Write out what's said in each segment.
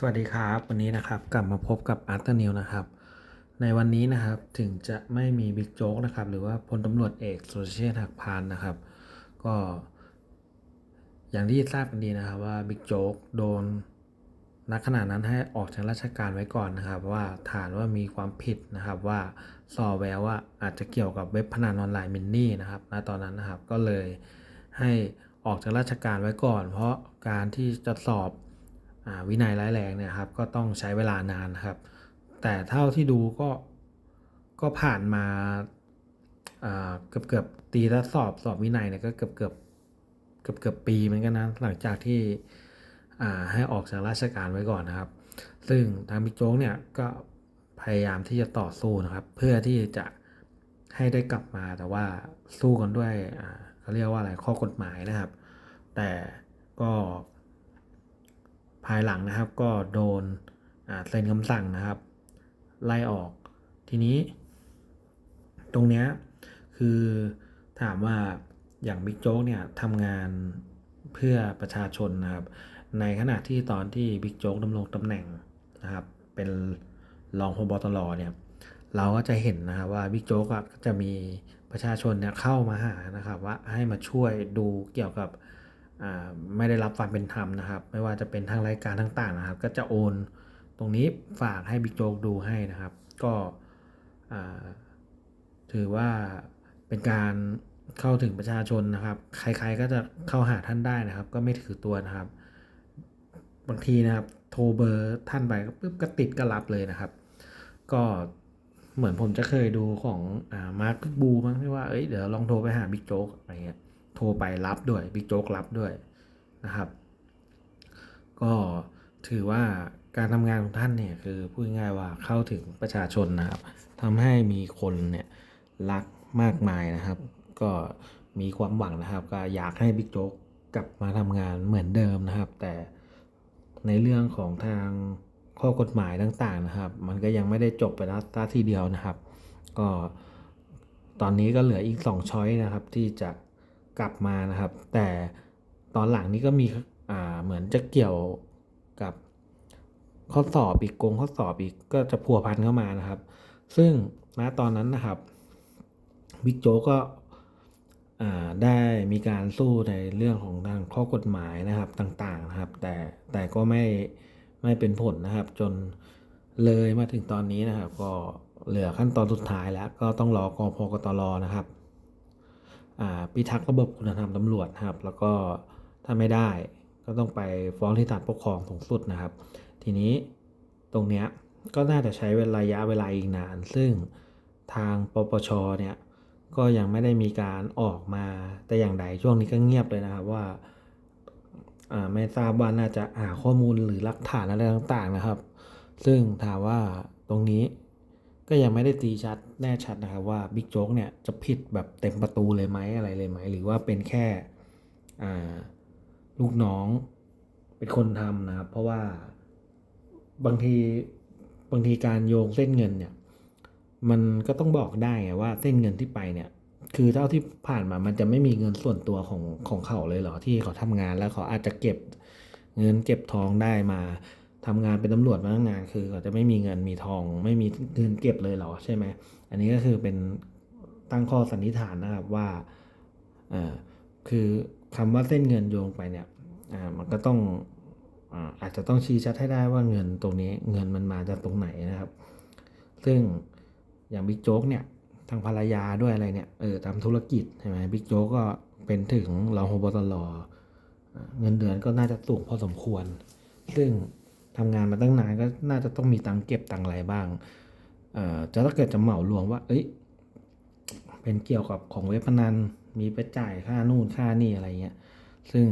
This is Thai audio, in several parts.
สวัสดีครับ วันนี้นะครับกลับมาพบกับอาร์ตนิวนะครับ ในวันนี้นะครับถึงจะไม่มีบิ๊กโจ๊กนะครับ หรือว่าพลตำรวจเอกสุรเชษฐ์หักพานนะครับ ก็ อย่างที่ทราบกันดีนะครับว่าบิ๊กโจ๊กโดนณขณะนั้นให้ออกจากราชการไว้ก่อนนะครับ ว่าฐานว่ามีความผิดนะครับว่าสอแววว่าอาจจะเกี่ยวกับเว็บพนันออนไลน์มินนี่นะครับณตอนนั้นนะครับก็เลยให้ออกจากราชการไว้ก่อน เพราะการที่จะสอบ วินัยร้ายแรงเนี่ยครับก็ต้องใช้เวลานานนะครับ แต่เท่าที่ดูก็ก็ผ่านมาเกือบเกือบตีแล้วสอบสอบวินัยเนี่ยก็เกือบเกือบเกือบเกือบปีเหมือนกันนะหลังจากที่ให้ออกจากราชการไว้ก่อนนะครับ ซึ่งทางบิ๊กโจ๊กเนี่ยก็พยายามที่จะต่อสู้นะครับ เพื่อที่จะให้ได้กลับมาแต่ว่าสู้กันด้วยเขาเรียกว่าอะไรข้อกฎหมายนะครับ แต่ก็ ภายหลังนะครับก็โดนเซ็นคำสั่งนะครับ ไล่ออก ทีนี้ ตรงเนี้ยคือถามว่าอย่างบิ๊กโจ๊กเนี่ยทำงานเพื่อประชาชนนะครับ ในขณะที่ตอนที่บิ๊กโจ๊กดำรงตำแหน่งนะครับ เป็นรองพบตรเนี่ยเราก็จะเห็นนะครับว่าบิ๊กโจ๊กจะมีประชาชนเนี่ยเข้ามาหานะครับ ว่าให้มาช่วยดูเกี่ยวกับ ไม่ได้รับความเป็นธรรมนะครับ ไม่ว่าจะเป็นทางรายการต่างๆนะครับ ก็จะโอนตรงนี้ฝากให้บิ๊กโจ๊กดูให้นะครับ ก็ถือว่าเป็นการเข้าถึงประชาชนนะครับ ใครๆก็จะเข้าหาท่านได้นะครับ ก็ไม่ถือตัวนะครับ บางทีนะครับ โทรเบอร์ท่านไปก็ปุ๊บก็ติดก็รับเลยนะครับ ก็เหมือนผมจะเคยดูของอามาร์คบูมั้งที่ว่าเอ้ยเดี๋ยวลองโทรไปหาบิ๊กโจ๊กอะไรเงี้ย โทรไปรับด้วยบิ๊กโจ๊กรับด้วยนะครับ ก็ถือว่าการทำงานของท่านเนี่ยคือพูดง่ายว่าเข้าถึงประชาชนนะครับทำให้มีคนเนี่ยรักมากมายนะครับ ก็มีความหวังนะครับ ก็อยากให้บิ๊กโจ๊กกลับมาทำงานเหมือนเดิมนะครับ แต่ในเรื่องของทางข้อกฎหมายต่างๆนะครับ มันก็ยังไม่ได้จบไปแล้วตาทีเดียวนะครับ ก็ตอนนี้ก็เหลืออีก2ช้อยนะครับที่จะ กลับมานะครับ แต่ตอนหลังนี้ก็มีอ่าเหมือนจะเกี่ยวกับข้อสอบอีกโกงข้อสอบอีกก็จะพัวพันเข้ามานะครับ ซึ่งณตอนนั้นนะครับบิ๊กโจกก็อ่าได้มีการสู้ในเรื่องของทางข้อกฎหมายนะครับต่างๆนะครับ แต่แต่ก็ไม่ไม่เป็นผลนะครับ จนเลยมาถึงตอนนี้นะครับ ก็เหลือขั้นตอนสุดท้ายแล้ว ก็ต้องรอกพกตรนะครับ พิทักษ์ระบบคุณธรรมตำรวจนะครับ แล้วก็ถ้าไม่ได้ก็ต้องไปฟ้องที่ศาลปกครองสูงสุดนะครับ ทีนี้ตรงเนี้ยก็น่าจะใช้เวลาระยะเวลาอีกนาน ซึ่งทางปปชเนี่ยก็ยังไม่ได้มีการออกมาแต่อย่างใดช่วงนี้ก็เงียบเลยนะครับว่าอ่าไม่ทราบว่าน่าจะหาข้อมูลหรือหลักฐานอะไรต่างๆนะครับ ซึ่งถามว่าตรงนี้ ก็ยังไม่ได้ตีชัดแน่ชัดนะครับว่าบิ๊กโจ๊กเนี่ยจะผิดแบบเต็มประตูเลยไหมอะไรเลยไหมหรือว่าเป็นแค่ลูกน้องเป็นคนทำนะครับ เพราะว่าบางทีบางทีการโยงเส้นเงินเนี่ย มันก็ต้องบอกได้ไงว่าเส้นเงินที่ไปเนี่ย คือเท่าที่ผ่านมามันจะไม่มีเงินส่วนตัวของของเขาเลยเหรอที่เขาทำงานแล้วเขาอาจจะเก็บเงินเก็บทองได้มา ทำงานเป็นตำรวจมาตั้งนานคือเขาจะไม่มีเงินมีทอง ไม่มีเงินเก็บเลยเหรอใช่ไหมอันนี้ก็คือเป็นตั้งข้อสันนิษฐานนะครับว่าอ่อคือคำว่าเส้นเงินโยงไปเนี่ยอ่ามันก็ต้องอาจจะต้องชี้ชัดให้ได้ว่าเงินตรงนี้เงินมันมาจากตรงไหนนะครับ ซึ่งอย่างบิ๊กโจ๊กเนี่ยทางภรรยาด้วยอะไรเนี่ยเออทำธุรกิจใช่ไหมบิ๊กโจ๊กก็เป็นถึงรองพบตรอ่าเงินเดือนก็น่าจะสูงพอสมควร ซึ่ง ทำงานมาตั้งนานก็น่าจะต้องมีตังค์เก็บตังค์อะไรบ้างเอ่อจะถ้าเกิดจะเหมารวมว่า เอ้ย เป็นเกี่ยวกับของเว็บพนัน มีไปจ่ายค่านู่นค่านี่อะไรเงี้ย ซึ่ง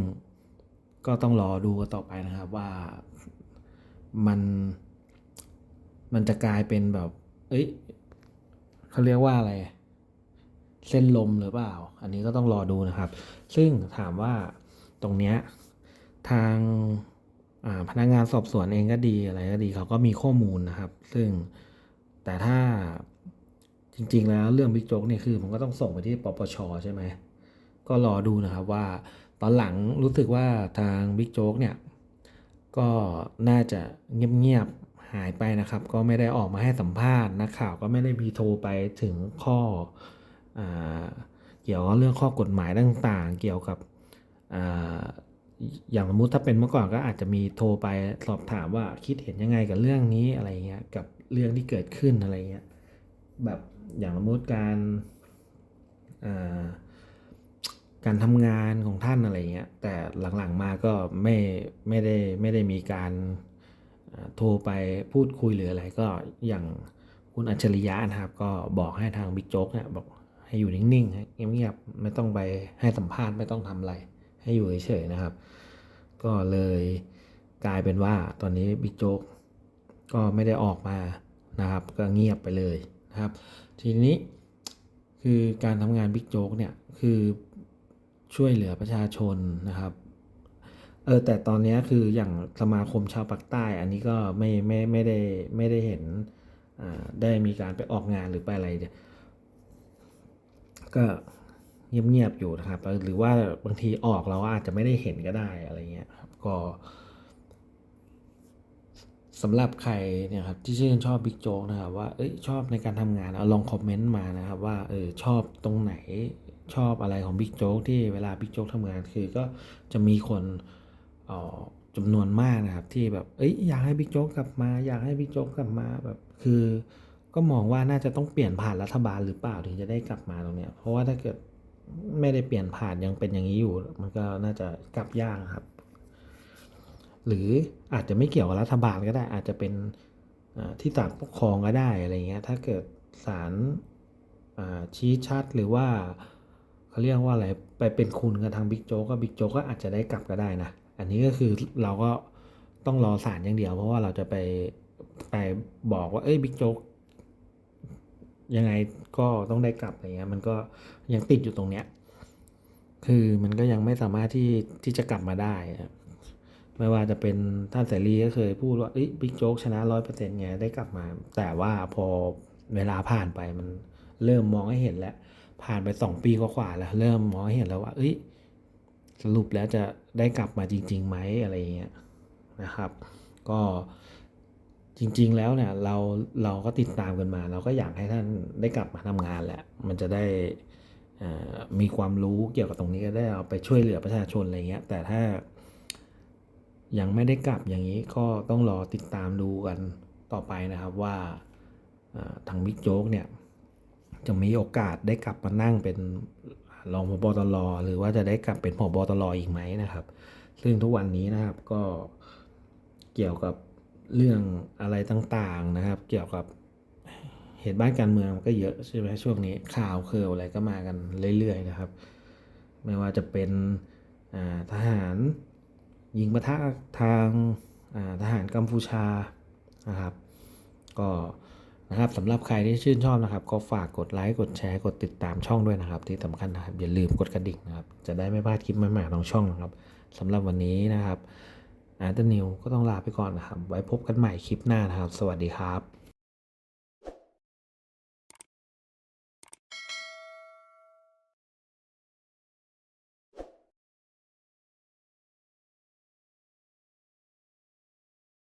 ก็ต้องรอดูกันต่อไปนะครับว่ามันมันจะกลายเป็นแบบ เอ้ยเขาเรียกว่าอะไร เส้นลมหรือเปล่า อันนี้ก็ต้องรอดูนะครับ ซึ่งถามว่าตรงเนี้ยทาง พนักงานสอบสวนเองก็ดีอะไรก็ดีเขาก็มีข้อมูลนะครับ ซึ่งแต่ถ้าจริง ๆ แล้วเรื่องบิ๊กโจ๊กเนี่ยคือผมก็ต้องส่งไปที่ปปชใช่ไหมก็รอดูนะครับว่าตอนหลังรู้สึกว่าทางบิ๊กโจ๊กเนี่ยก็น่าจะเงียบๆหายไปนะครับ ก็ไม่ได้ออกมาให้สัมภาษณ์นักข่าวก็ไม่ได้มีโทรไปถึงข้ออเกี่ยวกับเรื่องข้อกฎหมายต่างๆ เกี่ยวกับ อย่างสมมติถ้าเป็นเมื่อก่อนก็อาจจะมีโทรไปสอบถามว่าคิดเห็นยังไงกับเรื่องนี้อะไรเงี้ยกับเรื่องที่เกิดขึ้นอะไรเงี้ยแบบอย่างสมมติการการทำงานของท่านอะไรเงี้ยแต่หลังๆมาก็ไม่ไม่ได้ไม่ได้มีการโทรไปพูดคุยหรืออะไรก็อย่างคุณอัจฉริยะนะครับ ก็บอกให้ทางบิ๊กโจ๊กเนี่ยบอกให้อยู่นิ่งๆเงียบๆไม่ต้องไปให้สัมภาษณ์ไม่ต้องทำอะไร ให้อยู่เฉยๆนะครับ ก็เลยกลายเป็นว่าตอนนี้บิ๊กโจ๊กก็ไม่ได้ออกมานะครับ ก็เงียบไปเลยนะครับ ทีนี้คือการทำงานบิ๊กโจ๊กเนี่ยคือช่วยเหลือประชาชนนะครับเออแต่ตอนนี้คืออย่างสมาคมชาวปากใต้ อันนี้ก็ไม่ไม่ไม่ได้ไม่ได้เห็นอ่าได้มีการไปออกงานหรือไปอะไรก็ เงียบๆอยู่นะครับ หรือว่าบางทีออกเราอาจจะไม่ได้เห็นก็ได้อะไรเงี้ยครับก็สำหรับใครเนี่ยครับที่ชื่นชอบบิ๊กโจ๊กนะครับว่าเอ้ยชอบในการทำงานเอาลองคอมเมนต์มานะครับว่าเออชอบตรงไหนชอบอะไรของบิ๊กโจ๊กที่เวลาบิ๊กโจ๊กทำงานคือก็จะมีคนออจำนวนมากนะครับที่แบบเอ้ยอยากให้บิ๊กโจ๊กกลับมา อยากให้บิ๊กโจ๊กกลับมาแบบคือก็มองว่าน่าจะต้องเปลี่ยนผ่านรัฐบาลหรือเปล่าถึงจะได้กลับมาตรงเนี้ยเพราะว่าถ้าเกิด ไม่ได้เปลี่ยนผ่านยังเป็นอย่างนี้อยู่ มันก็น่าจะกลับยากครับ หรืออาจจะไม่เกี่ยวกับรัฐบาลก็ได้ อาจจะเป็นที่ศาลปกครองก็ได้อะไรเงี้ย ถ้าเกิดศาลชี้ชัดหรือว่าเขาเรียกว่าอะไรไปเป็นคุณกับทางบิ๊กโจ๊กก็บิ๊กโจ๊กก็อาจจะได้กลับก็ได้นะ อันนี้ก็คือเราก็ต้องรอศาลอย่างเดียว เพราะว่าเราจะไปไปบอกว่าเอ้ยบิ๊กโจ๊ก ยังไงก็ต้องได้กลับอะไรเงี้ยมันก็ยังติดอยู่ตรงเนี้ย คือมันก็ยังไม่สามารถที่ที่จะกลับมาได้ครับไม่ว่าจะเป็นท่านเสรีก็เคยพูดว่าเอ้ยบิ๊กโจ๊กชนะร้อยเปอร์เซ็นต์ไงได้กลับมา แต่ว่าพอเวลาผ่านไปมันเริ่มมองให้เห็นแล้ว ผ่านไปสองปีกว่าแล้ว เริ่มมองให้เห็นแล้วว่า เอ้ย สรุปแล้วจะได้กลับมาจริงๆไหมอะไรเงี้ยนะครับ ก็ จริง ๆ แล้วเนี่ยเราเราก็ติดตามกันมา เราก็อยากให้ท่านได้กลับมาทำงานแหละมันจะได้มีความรู้เกี่ยวกับตรงนี้ก็ได้เอาไปช่วยเหลือประชาชนอะไรเงี้ย แต่ถ้ายังไม่ได้กลับอย่างนี้ก็ต้องรอติดตามดูกันต่อไปนะครับว่าทางบิ๊กโจ๊กเนี่ยจะมีโอกาสได้กลับมานั่งเป็นรองพบตรหรือว่าจะได้กลับเป็นพบตรอีกไหมนะครับ ซึ่งทุกวันนี้นะครับก็เกี่ยวกับ เรื่องอะไรต่างๆนะครับ เกี่ยวกับเหตุบ้านการเมืองก็เยอะใช่ไหมช่วงนี้ข่าวเคออะไรก็มากันเรื่อยๆนะครับ ไม่ว่าจะเป็นทหารยิงปะทะทางาทหารกัมพูชานะครับ ก็นะครับสำหรับใครที่ชื่นชอบนะครับ ก็ฝากกดไลค์กดแชร์กดติดตามช่องด้วยนะครับ ที่สำคัญนะครับอย่าลืมกดกระดิ่งนะครับ จะได้ไม่พลาดคลิปใหม่ๆของช่องนะครับสำหรับวันนี้นะครับ อาร์นิวก็ต้องลาไปก่อนนะครับ ไว้พบกันใหม่คลิปหน้านะครับ สวัสดีครับ